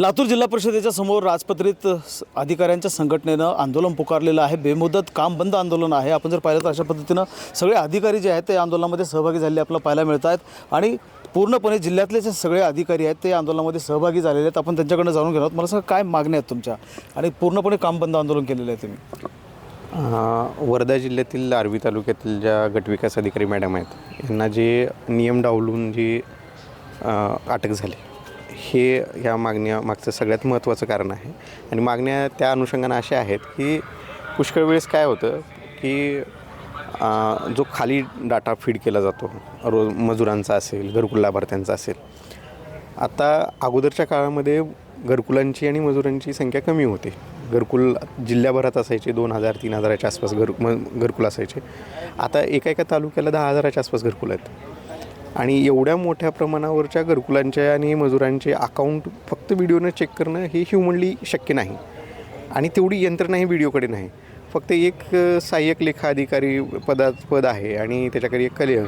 लातूर जिल्हा परिषदेच्या समोर राजपत्रित स- अधिकाऱ्यांच्या संघटनेनं आंदोलन पुकारलेलं आहे. बेमुदत काम बंद आंदोलन आहे. आपण जर पाहिलं तर अशा पद्धतीनं सगळे अधिकारी जे आहेत ते आंदोलनामध्ये सहभागी झालेले आपल्याला पाहायला मिळत आहेत. आणि पूर्णपणे जिल्ह्यातले जे सगळे अधिकारी आहेत ते आंदोलनामध्ये सहभागी झालेले आहेत. आपण त्यांच्याकडनं जाणून घेणार आहोत. मला सांगा काय मागण्या आहेत तुमच्या? आणि पूर्णपणे काम बंद आंदोलन केलेलं आहे तुम्ही. वर्धा जिल्ह्यातील आर्वी तालुक्यातील ज्या गटविकास अधिकारी मॅडम आहेत यांना जे नियम डावलून जी अटक झाली हे ह्या मागण्या मागचं सगळ्यात महत्त्वाचं कारण आहे. आणि मागण्या त्या अनुषंगानं अशा आहेत की पुष्कळ वेळेस काय होतं की जो खाली डाटा फीड केला जातो रोज मजुरांचा असेल घरकुल लाभार्थ्यांचा असेल आता अगोदरच्या काळामध्ये घरकुलांची आणि मजुरांची संख्या कमी होते. घरकुल जिल्ह्याभरात असायचे दोन हजार तीन हजाराच्या आसपास घर म घरकुल असायचे. आता एका एका तालुक्याला दहा हजाराच्या आसपास घरकुल आहेत. आणि एवढ्या मोठ्या प्रमाणावरच्या घरकुलांचे आणि मजुरांचे अकाउंट फक्त व्हिडिओनं चेक करणं हे ह्युमनली शक्य नाही. आणि तेवढी यंत्रणाही व्हिडिओकडे नाही. फक्त एक सहाय्यक लेखा अधिकारी पदात पद आहे आणि त्याच्याकडे एक कले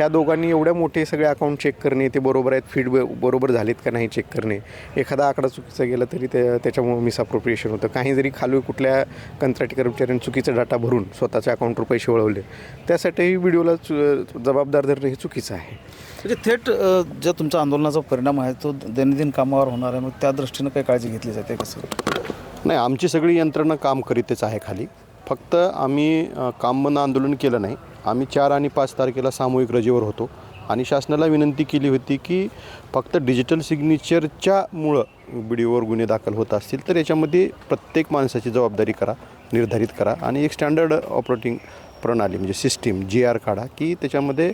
ह्या दोघांनी एवढ्या मोठे सगळे अकाउंट चेक करणे ते बरोबर आहेत फीड बरोबर झालेत का नाही चेक करणे एखादा आकडा चुकीचा गेला तरी ते त्याच्यामुळे मिसअप्रोप्रिएशन होतं. काही जरी खाली कुठल्या कंत्राटी कर्मचाऱ्यांनी चुकीचा डाटा भरून स्वतःच्या अकाउंटवर पैसे वळवले त्यासाठीही व्हिडिओला चु जबाबदार धरणं हे चुकीचं आहे. म्हणजे थेट अ, जो तुमचा आंदोलनाचा परिणाम आहे तो दैनंदिन कामावर होणार आहे मग त्या दृष्टीनं काही काळजी घेतली जाते कसं नाही आमची सगळी यंत्रणा काम करीतच आहे खाली. फक्त आम्ही अ, काम बंद आंदोलन केलं नाही. आम्ही चार आणि पाच तारखेला सामूहिक रजेवर होतो. आणि शासनाला विनंती केली होती की फक्त डिजिटल सिग्नेचरच्या मुळं व्हिडिओवर गुन्हे दाखल होत असतील तर याच्यामध्ये प्रत्येक माणसाची जबाबदारी करा निर्धारित करा. आणि एक स्टँडर्ड ऑपरेटिंग प्रणाली म्हणजे सिस्टीम जी आर काढा की त्याच्यामध्ये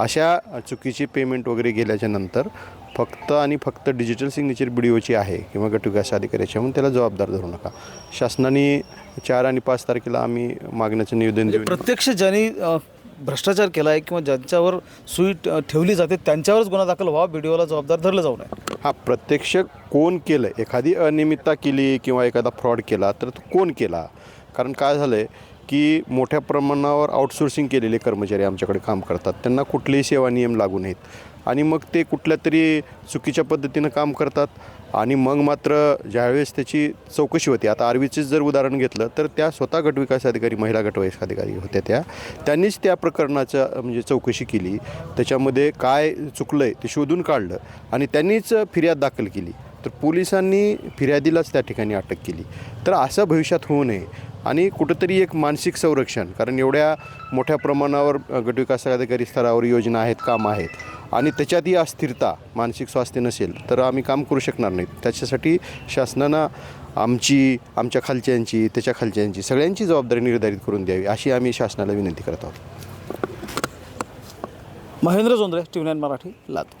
अशा चुकीची पेमेंट वगैरे गेल्याच्यानंतर फक्त आणि फक्त डिजिटल सिग्नेचर व्हिडिओची आहे किंवा गटविकास अधिकाऱ्याची म्हणून त्याला जबाबदार धरू नका. शासनाने चार आणि पाच तारखेला आम्ही मागण्याचं निवेदन देऊन प्रत्यक्ष ज्यांनी भ्रष्टाचार केला आहे किंवा ज्यांच्यावर सुई ठेवली जाते त्यांच्यावरच गुन्हा दाखल व्हावा व्हिडिओला जबाबदार धरलं जाऊ नये. हा प्रत्यक्ष कोण केलं? एखादी अनियमितता केली किंवा एखादा फ्रॉड केला तर तो कोण केला? कारण काय झालं आहे की मोठ्या प्रमाणावर आउटसोर्सिंग केलेले कर्मचारी आमच्याकडे काम करतात. त्यांना कुठलेही सेवा नियम लागू नाहीत आणि मग ते कुठल्या तरी चुकीच्या पद्धतीनं काम करतात आणि मग मात्र ज्यावेळेस त्याची चौकशी होती आता आर्वीचेच जर उदाहरण घेतलं तर त्या स्वतः गटविकास अधिकारी महिला गटविकास अधिकारी होत्या त्या. त्यांनीच त्या प्रकरणाच्या म्हणजे चौकशी केली. त्याच्यामध्ये काय चुकलं आहे ते शोधून काढलं आणि त्यांनीच फिर्याद दाखल केली. तर पोलिसांनी फिर्यादीलाच त्या ठिकाणी अटक केली. तर असं भविष्यात होऊ नये. आणि कुठंतरी एक मानसिक संरक्षण कारण एवढ्या मोठ्या प्रमाणावर गटविकास अधिकारी स्तरावर योजना आहेत काम आहेत. आणि त्याच्यातही अस्थिरता मानसिक स्वास्थ्य नसेल तर आम्ही काम करू शकणार नाही. त्याच्यासाठी शासनानं आमची आमच्या खालच्यांची त्याच्या खालच्यांची सगळ्यांची जबाबदारी निर्धारित करून द्यावी अशी आम्ही शासनाला विनंती करत आहोत. Mahendra Jondhre T nine Marathi Latur.